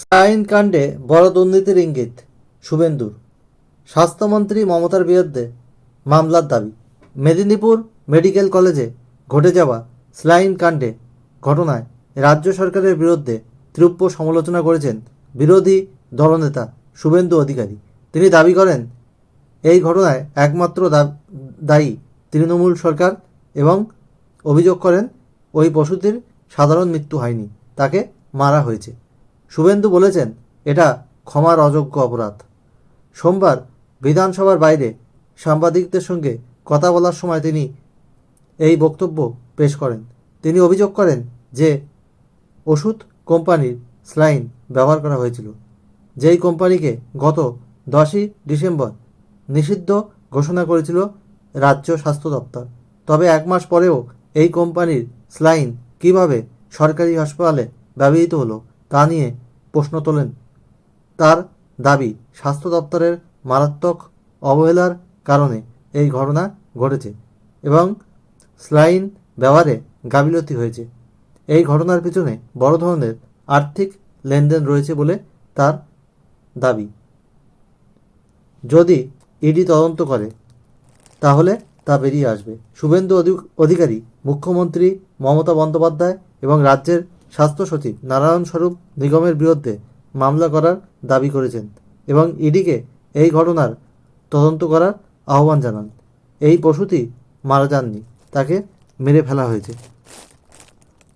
Sign কাণ্ডে বড় দুর্নীতির ইঙ্গিত, শুভেন্দুর। স্বাস্থ্যমন্ত্রী মমতার বিরুদ্ধে মামলার দাবি। মেদিনীপুর মেডিকেল কলেজে ঘটে যাওয়া স্লাইন কাণ্ডে ঘটনায় রাজ্য সরকারের বিরুদ্ধে তীব্র সমালোচনা করেছেন বিরোধী দলনেতা শুভেন্দু অধিকারী। তিনি দাবি করেন, এই ঘটনায় একমাত্র দায়ী তৃণমূল সরকার এবং অভিযোগ করেন, ওই পশুটির সাধারণ মৃত্যু হয়নি, তাকে মারা হয়েছে। শুভেন্দু বলেছেন, এটা ক্ষমার অযোগ্য অপরাধ। সোমবার বিধানসভার বাইরে সাংবাদিকদের সঙ্গে কথা বলার সময় তিনি এই বক্তব্য পেশ করেন। তিনি অভিযোগ করেন যে ওষুধ কোম্পানির স্লাইন ব্যবহার করা হয়েছিল, যেই কোম্পানিকে গত দশই ডিসেম্বর নিষিদ্ধ ঘোষণা করেছিল রাজ্য স্বাস্থ্য দপ্তর। তবে এক মাস পরেও এই কোম্পানির স্লাইন কীভাবে সরকারি হাসপাতালে ব্যবহৃত হলো তা নিয়ে প্রশ্ন তোলেন। তার দাবি, স্বাস্থ্য দপ্তরের মারাত্মক অবহেলার কারণে এই ঘটনা ঘটেছে এবং স্লাইন ব্যবহারে গাফিলতি হয়েছে। এই ঘটনার পিছনে বড় ধরনের আর্থিক লেনদেন রয়েছে বলে তার দাবি। যদি ইডি তদন্ত করে, তাহলে তা বেরিয়ে আসবে। শুভেন্দু অধি- অধিকারী, মুখ্যমন্ত্রী মমতা বন্দ্যোপাধ্যায় এবং রাজ্যের স্বাস্থ্য সচিব নারায়ণ স্বরূপ নিগমের বিরুদ্ধে মামলা করার দাবি করেছেন এবং ইডিকে এই ঘটনার তদন্ত করার আহ্বান জানান। এই পশুটি মারা যাননি, তাকে মেরে ফেলা হয়েছে।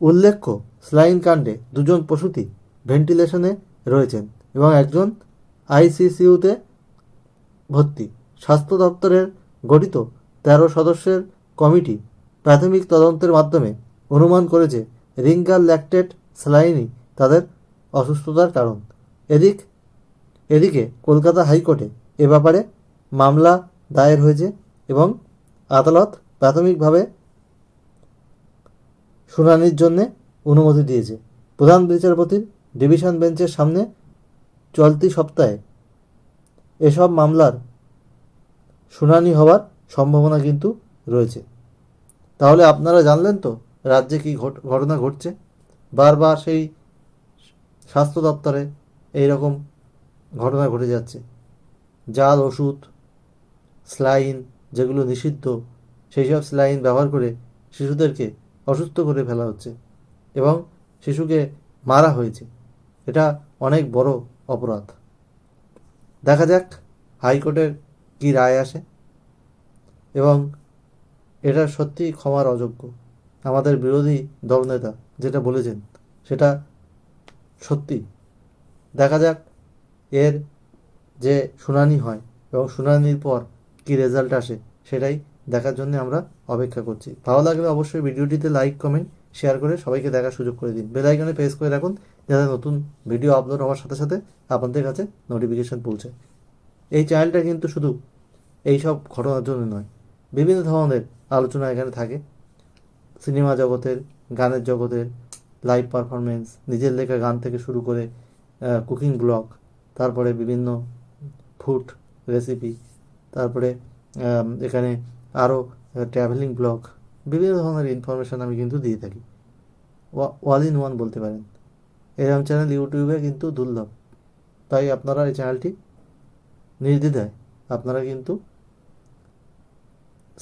উল্লেখ্য স্লাইন কাণ্ডে দুজন পশুটি ভেন্টিলেশনে রয়েছেন এবং একজন আইসিসিউতে ভর্তি। স্বাস্থ্য দপ্তরের গঠিত তেরো সদস্যের কমিটি প্রাথমিক তদন্তের মাধ্যমে অনুমান করেছে রিঙ্গাল ল্যাকটেট স্যালাইনই তাদের অসুস্থতার কারণ। এদিক, এদিকে কলকাতা হাইকোর্টে এ ব্যাপারে মামলা দায়ের হয়েছে এবং আদালত প্রাথমিকভাবে শুনানির জন্যে অনুমতি দিয়েছে। প্রধান বিচারপতির ডিভিশন বেঞ্চের সামনে চলতি সপ্তাহে এসব মামলার শুনানি হওয়ার সম্ভাবনা কিন্তু রয়েছে। তাহলে আপনারা জানলেন তো রাজ্যে কী ঘট- ঘটনা ঘটছে? বারবার সেই স্বাস্থ্য দপ্তরে এই রকম ঘটনা ঘটে যাচ্ছে। জাল, ওষুধ, স্লাইন যেগুলো নিষিদ্ধ সেই সব স্লাইন ব্যবহার করে শিশুদেরকে অসুস্থ করে ফেলা হচ্ছে এবং শিশুকে মারা হয়েছে। এটা অনেক বড় অপরাধ। দেখা যাক হাইকোর্টের কী রায় আসে এবং এটা সত্যি ক্ষমার অযোগ্য। আমাদের বিরোধী দলনেতা যেটা বলেছেন, সেটা সত্যি। দেখা যাক এর যে শুনানি হয় এবং শুনানির পর কী রেজাল্ট আসে, সেটাই দেখার জন্য আমরা অপেক্ষা করছি। ভালো লাগলে অবশ্যই ভিডিওটিতে লাইক কমেন্ট শেয়ার করে সবাইকে দেখার সুযোগ করে দিন। বেল আইকনে প্রেস করে রাখুন, যাতে নতুন ভিডিও আপলোড হওয়ার সাথে সাথে আপনাদের কাছে নোটিফিকেশন পৌঁছায় এই চ্যানেলটা কিন্তু শুধু এই সব ঘটনার জন্য নয়, বিভিন্ন ধরনের আলোচনা এখানে থাকে। সিনেমা জগতের, গানের জগতের লাইভ পারফরমেন্স নিজের লেখা গান থেকে শুরু করে কুকিং ব্লগ তারপরে বিভিন্ন ফুড রেসিপি তারপরে এখানে আরও ট্রাভেলিং ব্লগ বিভিন্ন ধরনের ইনফরমেশান আমি কিন্তু দিয়ে থাকি। ওয়াল ইন ওয়ান বলতে পারেন। এরকম চ্যানেল ইউটিউবে কিন্তু দুর্লভ। তাই আপনারা এই চ্যানেলটি নির্দ্বিধায় আপনারা কিন্তু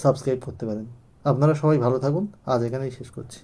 সাবস্ক্রাইব করতে পারেন। আপনারা সবাই ভালো থাকুন। আজ এখানেই শেষ করছি।